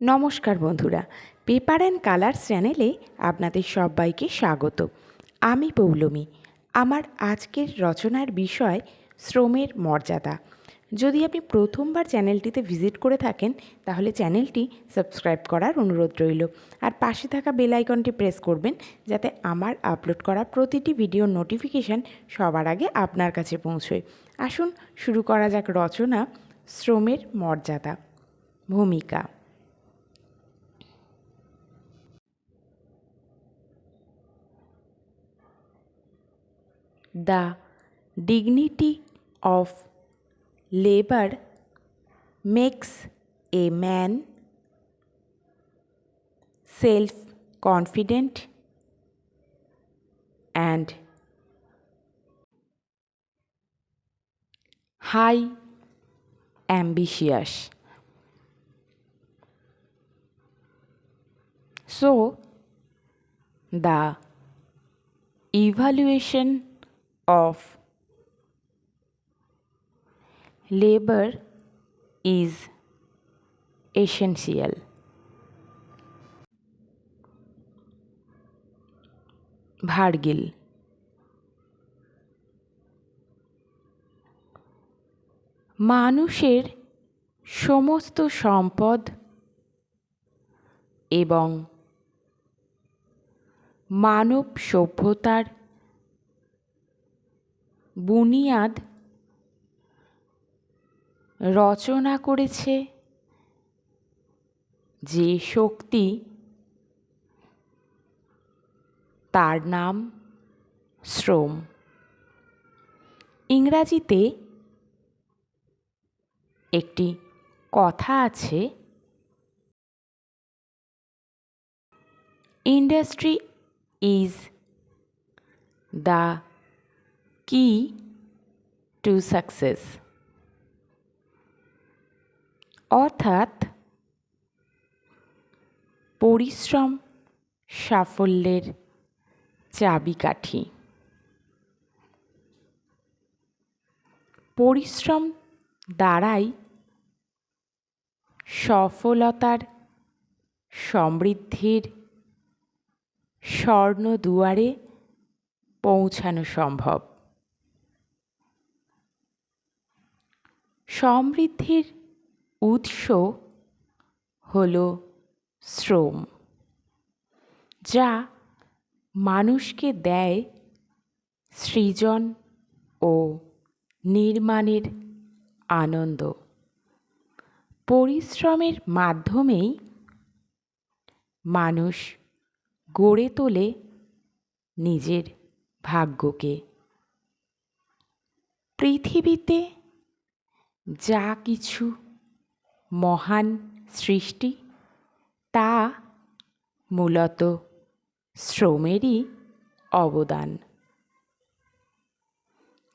নমস্কার বন্ধুরা, paper and colours চ্যানেলে আপনাদের সবাইকে স্বাগত। আমি পৌলমী। আমার আজকের রচনার বিষয় শ্রমের মর্যাদা। যদি আপনি প্রথমবার চ্যানেলটিতে ভিজিট করে থাকেন, তাহলে চ্যানেলটি সাবস্ক্রাইব করার অনুরোধ রইল। আর পাশে থাকা বেল আইকনটি প্রেস করবেন, যাতে আমার আপলোড করা প্রতিটি ভিডিওর নোটিফিকেশান সবার আগে আপনার কাছে পৌঁছয়। আসুন শুরু করা যাক রচনা, শ্রমের মর্যাদা। ভূমিকা। The dignity of labor makes a man self confident and high ambitious. So, the evaluation of labor is essential. Virgil মানুষের সমস্ত সম্পদ এবং মানব সভ্যতার বুনিয়াদ রচনা করেছে যে শক্তি তার নাম শ্রম। ইংরাজিতে একটি কথা আছে, industry is the key? To success অর্থাৎ পরিশ্রম, সাফল্যের চাবিকাঠি। পরিশ্রম দ্বারাই সফলতার সমৃদ্ধির স্বর্ণ দুয়ারে পৌঁছানো সম্ভব। সমৃদ্ধির উৎস হল শ্রম, যা মানুষকে দেয় সৃজন ও নির্মাণের আনন্দ। পরিশ্রমের মাধ্যমেই মানুষ গড়ে তোলে নিজের ভাগ্যকে। পৃথিবীতে যা কিছু মহান সৃষ্টি, তা মূলত শ্রমেরই অবদান।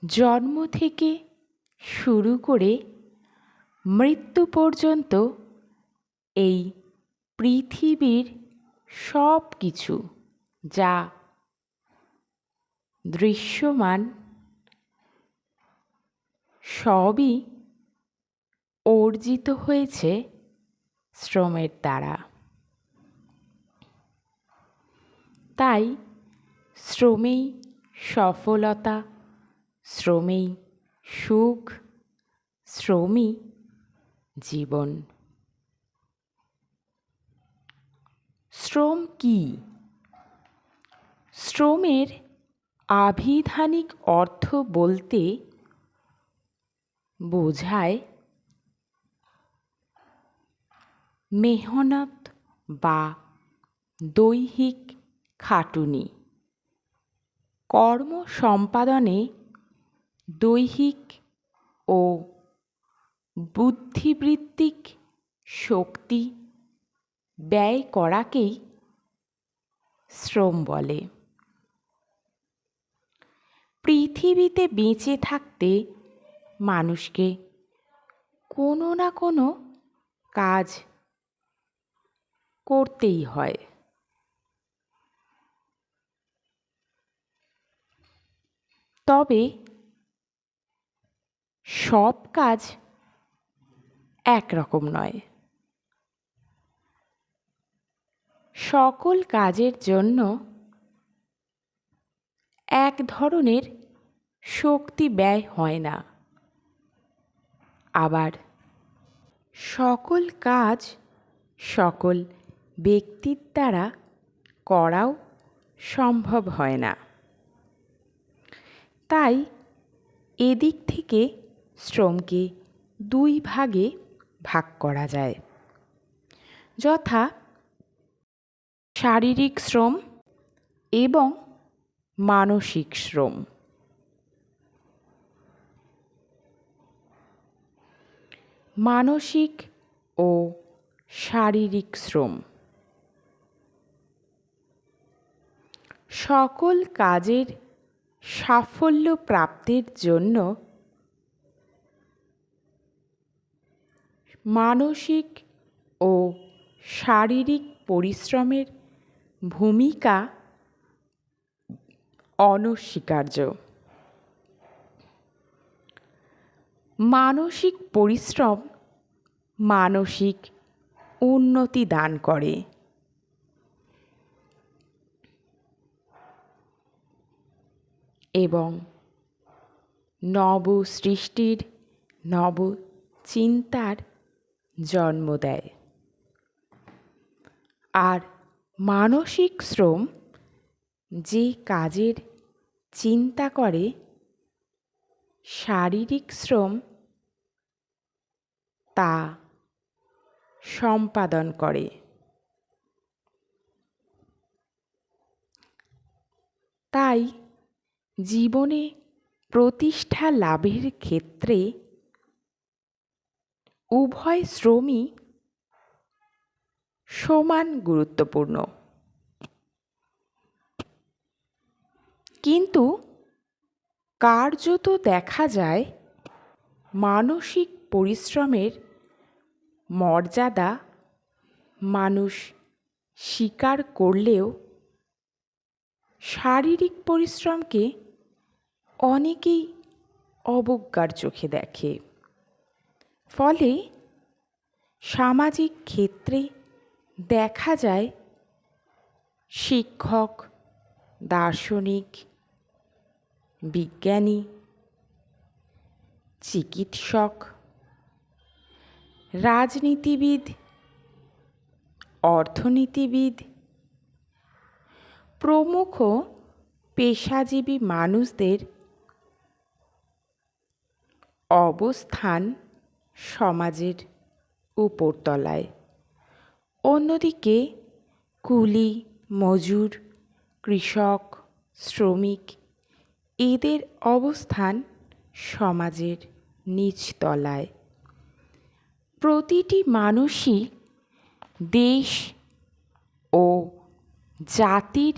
জন্ম থেকে শুরু করে মৃত্যু পর্যন্ত এই পৃথিবীর সব কিছু যা দৃশ্যমান, সবই অর্জিত হয়েছে শ্রমের দ্বারা। তাই শ্রমেই সফলতা, শ্রমেই সুখ, শ্রমই জীবন। শ্রম কি? শ্রমের আভিধানিক অর্থ বলতে বোঝায় মেহনত বা দৈহিক খাটুনি। কর্ম সম্পাদনে দৈহিক ও বুদ্ধিবৃত্তিক শক্তি ব্যয় করাকেই শ্রম বলে। পৃথিবীতে বেঁচে থাকতে মানুষকে কোনো না কোনো কাজ করতেই হয়। তবে সব কাজ একরকম নয়। সকল কাজের জন্য এক ধরনের শক্তি ব্যয় হয় না। আবার সকল কাজ সকল ব্যক্তির দ্বারা করাও সম্ভব হয় না। তাই এদিক থেকে শ্রমকে দুই ভাগে ভাগ করা যায়। যথা শারীরিক শ্রম এবং মানসিক শ্রম। মানসিক ও শারীরিক শ্রম সকল কাজের সাফল্য প্রাপ্তির জন্য মানসিক ও শারীরিক পরিশ্রমের ভূমিকা অনস্বীকার্য। মানসিক পরিশ্রম মানসিক উন্নতি দান করে। এবং নব সৃষ্টির নব চিন্তার জন্ম দেয়। আর মানসিক শ্রম যে কাজের চিন্তা করে, শারীরিক শ্রম তা সম্পাদন করে। তাই জীবনে প্রতিষ্ঠা লাভের ক্ষেত্রে উভয় শ্রমই সমান গুরুত্বপূর্ণ। কিন্তু কার্যত দেখা যায়, মানসিক পরিশ্রমের মর্যাদা মানুষ স্বীকার করলেও শারীরিক পরিশ্রমকে অনেকেই অবজ্ঞার চোখে দেখে। ফলে সামাজিক ক্ষেত্রে দেখা যায় শিক্ষক, দার্শনিক, বিজ্ঞানী, চিকিৎসক, রাজনীতিবিদ, অর্থনীতিবিদ, প্রমুখ পেশাজীবী মানুষদের অবস্থান সমাজের উপরতলায়। অন্যদিকে কুলি, মজুর, কৃষক, শ্রমিক এদের অবস্থান সমাজের নিচতলায়। প্রতিটি মানুষই দেশ ও জাতির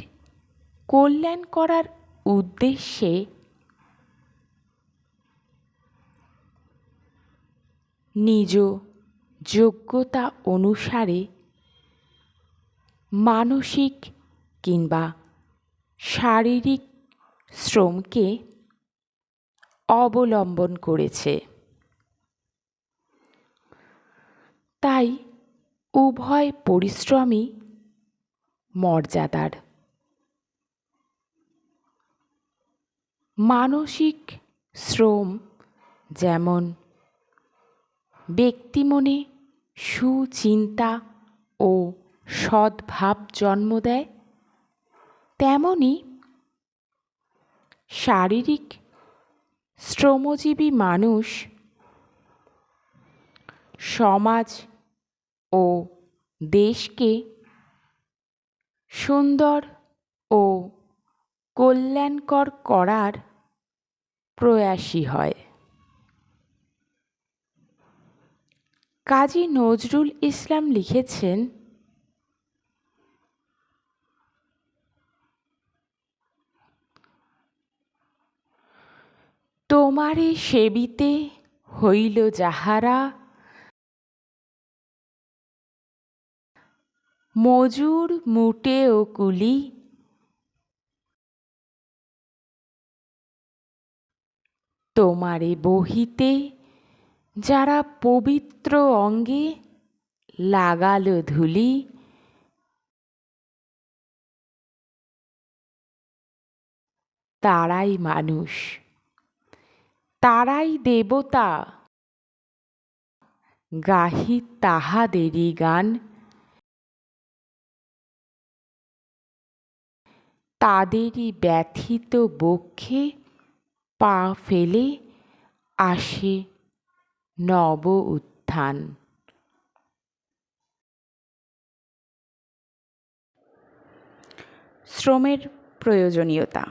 কল্যাণ করার উদ্দেশ্যে নিজ যোগ্যতা অনুসারে মানসিক কিংবা শারীরিক শ্রমকে অবলম্বন করেছে। তাই উভয় পরিশ্রমই মর্যাদার। মানসিক শ্রম যেমন ব্যক্তিমনে সুচিন্তা ও সদ্ভাব জন্ম দেয়, তেমনি শারীরিক শ্রমজীবী মানুষ সমাজ ও দেশকে সুন্দর ও কল্যাণকর করার প্রয়াসী হয়। কাজী নজরুল ইসলাম লিখেছেন তোমারে সেবিতে হইল যাহারা মজুর মুটে ও কুলি তোমারে বহিতে যারা পবিত্র অঙ্গে লাগালো ধুলি, তারাই মানুষ। তারাই দেবতা। গাহি তাহাদেরই গান। তাদেরই ব্যথিত বক্ষে পা ফেলে আসে নব উত্থান। শ্রমের প্রয়োজনীয়তা।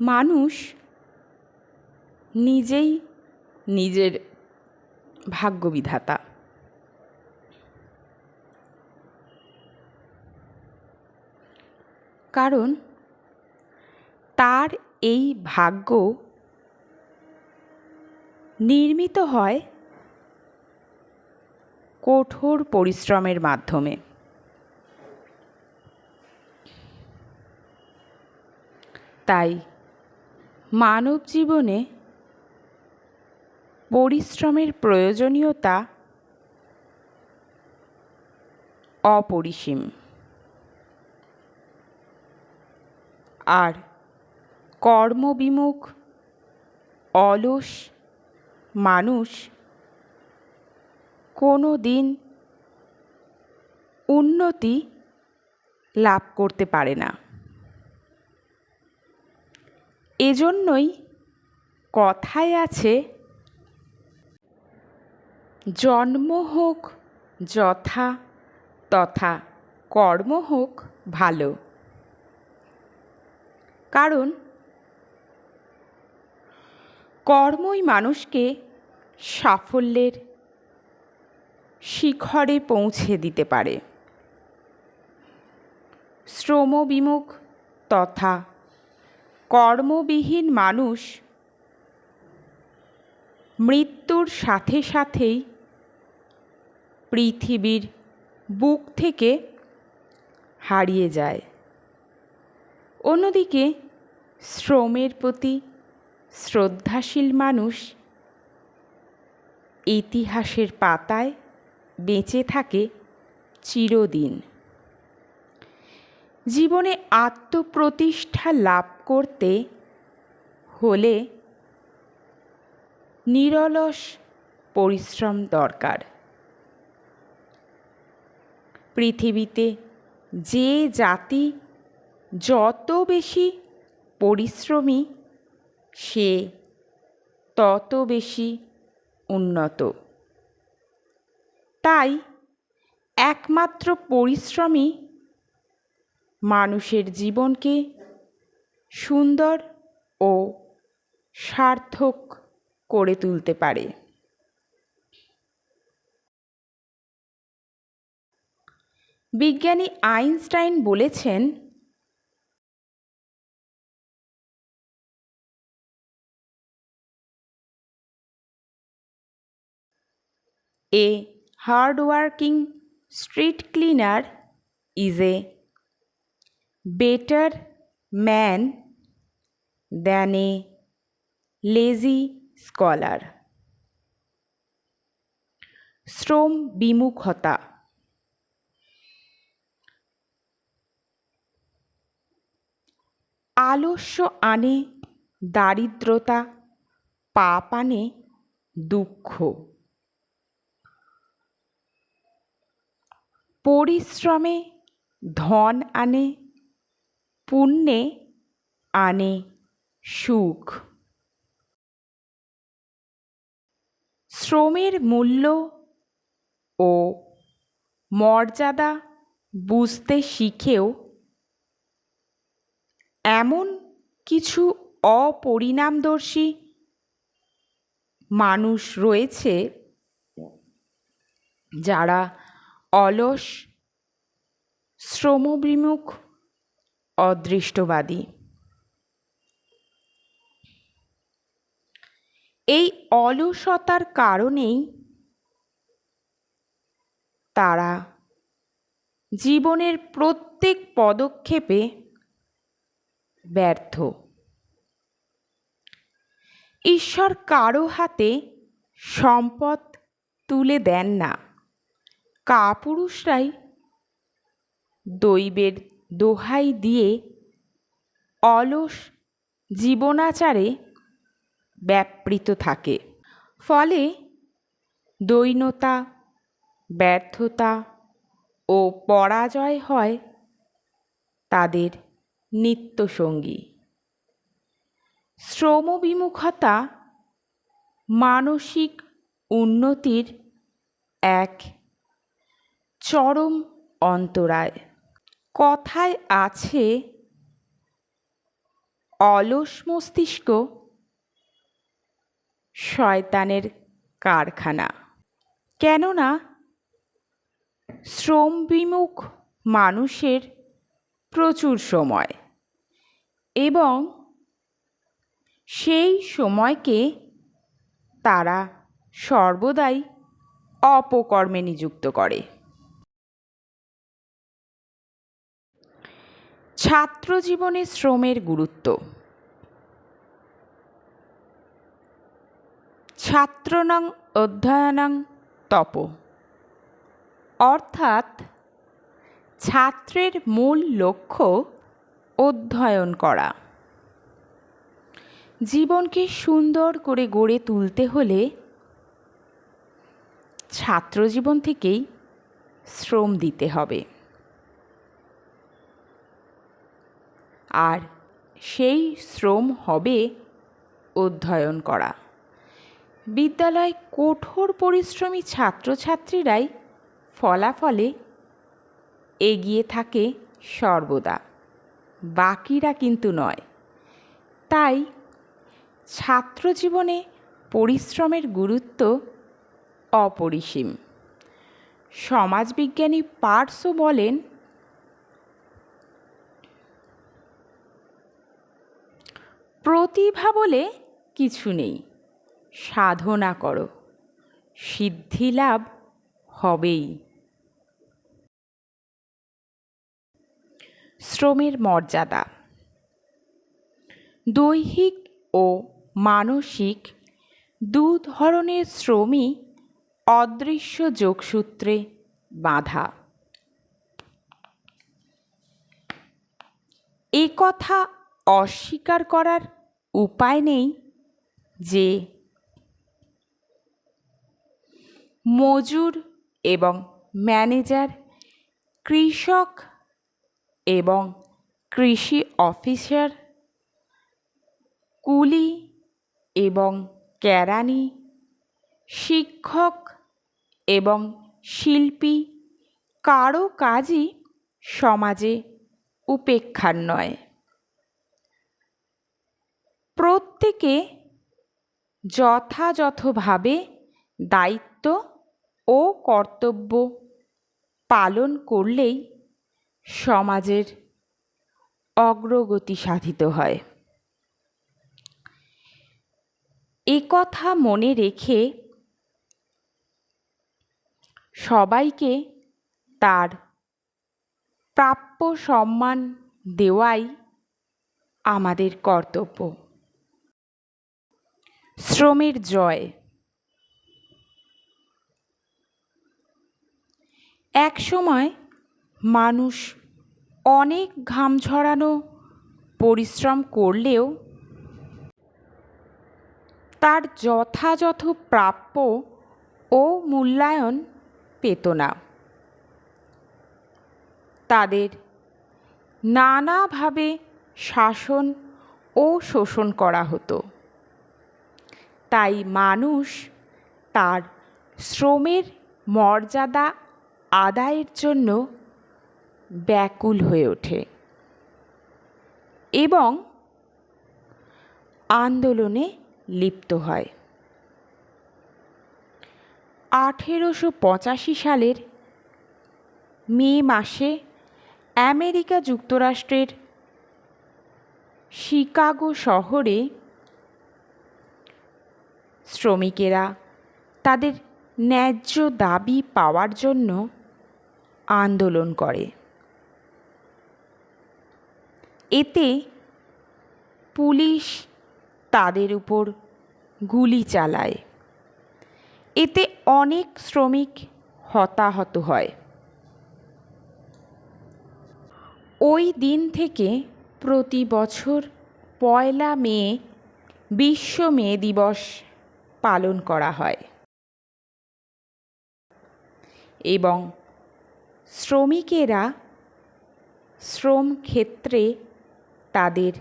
মানুষ নিজেই নিজের ভাগ্যবিধাতা। কারণ তার এই ভাগ্য নির্মিত হয় কঠোর পরিশ্রমের মাধ্যমে। তাই মানব জীবনে পরিশ্রমের প্রয়োজনীয়তা অপরিসীম। আর কর্মবিমুখ, অলস মানুষ কোনো দিন উন্নতি লাভ করতে পারে না। এজন্যই কথায় আছে, জন্ম হোক যথা তথা কর্ম হোক ভালো। কারণ কর্মই মানুষকে সাফল্যের শিখরে পৌঁছে দিতে পারে। শ্রমবিমুখ তথা কর্মবিহীন মানুষ মৃত্যুর সাথে সাথেই পৃথিবীর বুক থেকে হারিয়ে যায়। অন্যদিকে, শ্রমের প্রতি শ্রদ্ধাশীল মানুষ ইতিহাসের পাতায় বেঁচে থাকে চিরদিন। জীবনে আত্মপ্রতিষ্ঠা লাভ করতে হলে নিরলস পরিশ্রম দরকার। পৃথিবীতে যে জাতি যত বেশি পরিশ্রমী সে, তত বেশি উন্নত। তাই একমাত্র পরিশ্রমই মানুষের জীবনকে সুন্দর ও সার্থক করে তুলতে পারে। বিজ্ঞানী আইনস্টাইন বলেছেন A hardworking street cleaner is a better man than a lazy scholar. শ্রম বিমুখতা আলস্য আনে দারিদ্রতা পাপ আনে দুঃখ পরিশ্রমে ধন আনে, পুণ্যে আনে সুখ। শ্রমের মূল্য ও মর্যাদা বুঝতে শিখেও এমন কিছু অপরিণামদর্শী মানুষ রয়েছে যারা অলস, শ্রমবিমুখ, অদৃষ্টবাদী। এই অলসতার কারণেই তারা জীবনের প্রত্যেক পদক্ষেপে ব্যর্থ। ঈশ্বর কারও হাতে সম্পদ তুলে দেন না। কাপুরুষরাই দৈবের দোহাই দিয়ে অলস জীবনাচারে ব্যাপৃত থাকে। ফলে দৈনতা, ব্যর্থতা ও পরাজয় হয় তাদের নিত্যসঙ্গী। শ্রমবিমুখতা মানসিক উন্নতির এক চরম অন্তরায়। কথায় আছে, অলস মস্তিষ্ক শয়তানের কারখানা। কেননা, শ্রমবিমুখ মানুষের প্রচুর সময় এবং সেই সময়কে তারা সর্বদাই অপকর্মে নিযুক্ত করে। ছাত্র জীবনে শ্রমের গুরুত্ব। ছাত্রনাং অধ্যয়নাং তপ। অর্থাৎ ছাত্রের মূল লক্ষ্য অধ্যয়ন করা। জীবনকে সুন্দর করে গড়ে তুলতে হলে ছাত্রজীবন থেকেই শ্রম দিতে হবে। আর সেই শ্রম হবে অধ্যয়ন করা। বিদ্যালয় কঠোর পরিশ্রমী ছাত্রছাত্রীরাই ফলাফলে এগিয়ে থাকে সর্বদা। বাকিরা কিন্তু নয়। তাই ছাত্রজীবনে পরিশ্রমের গুরুত্ব অপরিসীম। সমাজবিজ্ঞানী পার্সও বলেন প্রতিভা বলে কিছু নেই। সাধনা করো। সিদ্ধি লাভ হবেই। শ্রমের মর্যাদা। দৈহিক ও মানসিক দু ধরনের শ্রমই অদৃশ্য যোগসূত্রে বাঁধা। এ কথা অস্বীকার করার উপায় নেই যে মজুর এবং ম্যানেজার, কৃষক এবং কৃষি অফিসার, কুলি এবং কেরানি, শিক্ষক এবং শিল্পী কারও কাজই সমাজে উপেক্ষার নয়। প্রত্যেকে যথাযথভাবে দায়িত্ব ও কর্তব্য পালন করলেই সমাজের অগ্রগতি সাধিত হয়। এ কথা মনে রেখে সবাইকে তার প্রাপ্য সম্মান দেওয়াই আমাদের কর্তব্য। শ্রমের জয়। এক সময় মানুষ অনেক ঘাম ঝরানো, পরিশ্রম করলেও তার যথাযথ প্রাপ্য ও মূল্যায়ন পেত না। তাদের নানাভাবে শাসন ও শোষণ করা হতো। তাই মানুষ তার শ্রমের মর্যাদা আদায়ের জন্য ব্যাকুল হয়ে ওঠে এবং আন্দোলনে লিপ্ত হয়। আঠেরোশো পঁচাশি সালের মে মাসে আমেরিকা যুক্তরাষ্ট্রের শিকাগো শহরে শ্রমিকেরা তাদের ন্যায্য দাবি পাওয়ার জন্য আন্দোলন করে। এতে পুলিশ তাদের উপর গুলি চালায়। এতে অনেক শ্রমিক হতাহত হয়। ওই দিন থেকে প্রতি বছর পয়লা মে বিশ্ব মে দিবস পালন করা হয়। এবং শ্রমিকেরা শ্রম ক্ষেত্রে তাদের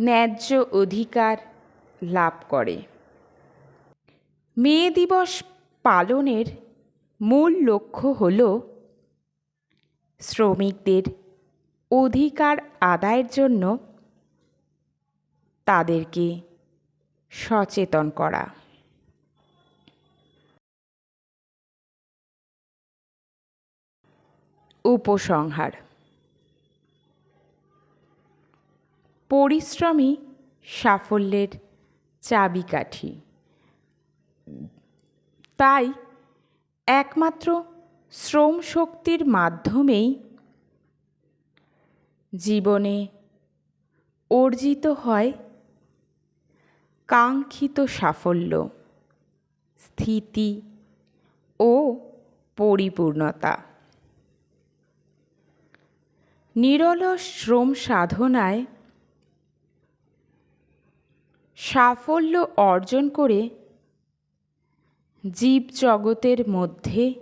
ন্যায্য অধিকার লাভ করে। মে দিবস পালনের মূল লক্ষ্য হল শ্রমিকদের অধিকার আদায়ের জন্য তাদেরকে সচেতন করা। উপসংহার। পরিশ্রমী সাফল্যের চাবিকাঠি। তাই একমাত্র শ্রম শক্তির মাধ্যমেই জীবনে অর্জিত হয় কাঙ্ক্ষিত সাফল্য, স্থিতি ও পরিপূর্ণতা। নিরলস শ্রম সাধনায় সাফল্য অর্জন করে জীবজগতের মধ্যে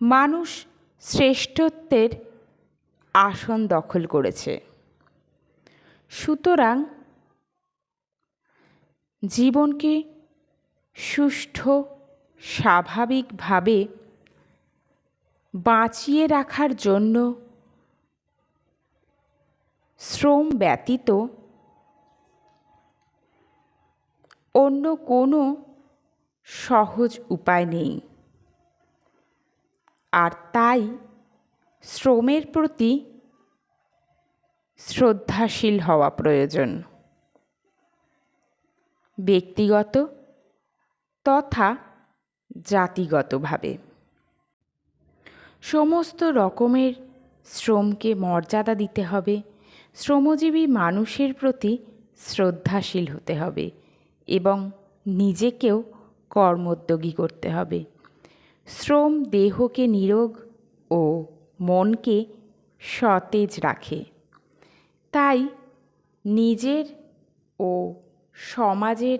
মানুষ শ্রেষ্ঠত্বের আসন দখল করেছে। সুতরাং জীবনকে সুষ্ঠু, স্বাভাবিকভাবে বাঁচিয়ে রাখার জন্য শ্রম ব্যতীত অন্য কোনো সহজ উপায় নেই। আর তাই শ্রমের প্রতি শ্রদ্ধাশীল হওয়া প্রয়োজন। ব্যক্তিগত তথা জাতিগতভাবে। সমস্ত রকমের শ্রমকে মর্যাদা দিতে হবে। শ্রমজীবী মানুষের প্রতি শ্রদ্ধাশীল হতে হবে এবং নিজেকেও কর্মোদ্যোগী করতে হবে। শ্রম দেহকে নিরোগ ও মনকে সতেজ রাখে। তাই নিজের ও সমাজের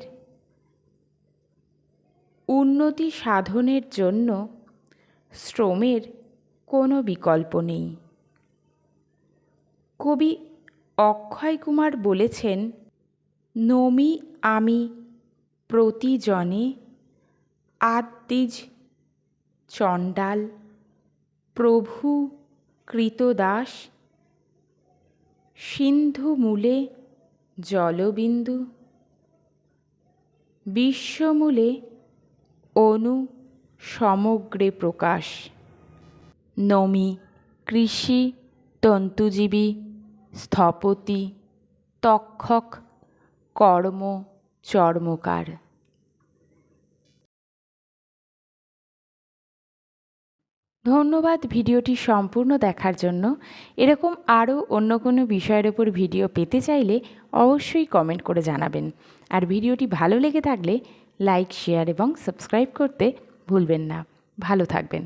উন্নতি সাধনের জন্য শ্রমের কোনো বিকল্প নেই। কবি অক্ষয় কুমার বলেছেন, নমি আমি প্রতিজনে আদ্দিজ চণ্ডাল, প্রভু কৃতদাস, সিন্ধু মূলে জলবিন্দু। বিশ্বমূলে অনু সমগ্রে প্রকাশ। নমি কৃষি তন্তুজীবী স্থপতি তক্ষক কর্ম চর্মকার। ধন্যবাদ ভিডিওটি সম্পূর্ণ দেখার জন্য। এরকম আরও অন্য কোনো বিষয়ের ওপর ভিডিও পেতে চাইলে অবশ্যই কমেন্ট করে জানাবেন। আর ভিডিওটি ভালো লেগে থাকলে লাইক শেয়ার এবং সাবস্ক্রাইব করতে ভুলবেন না। ভালো থাকবেন।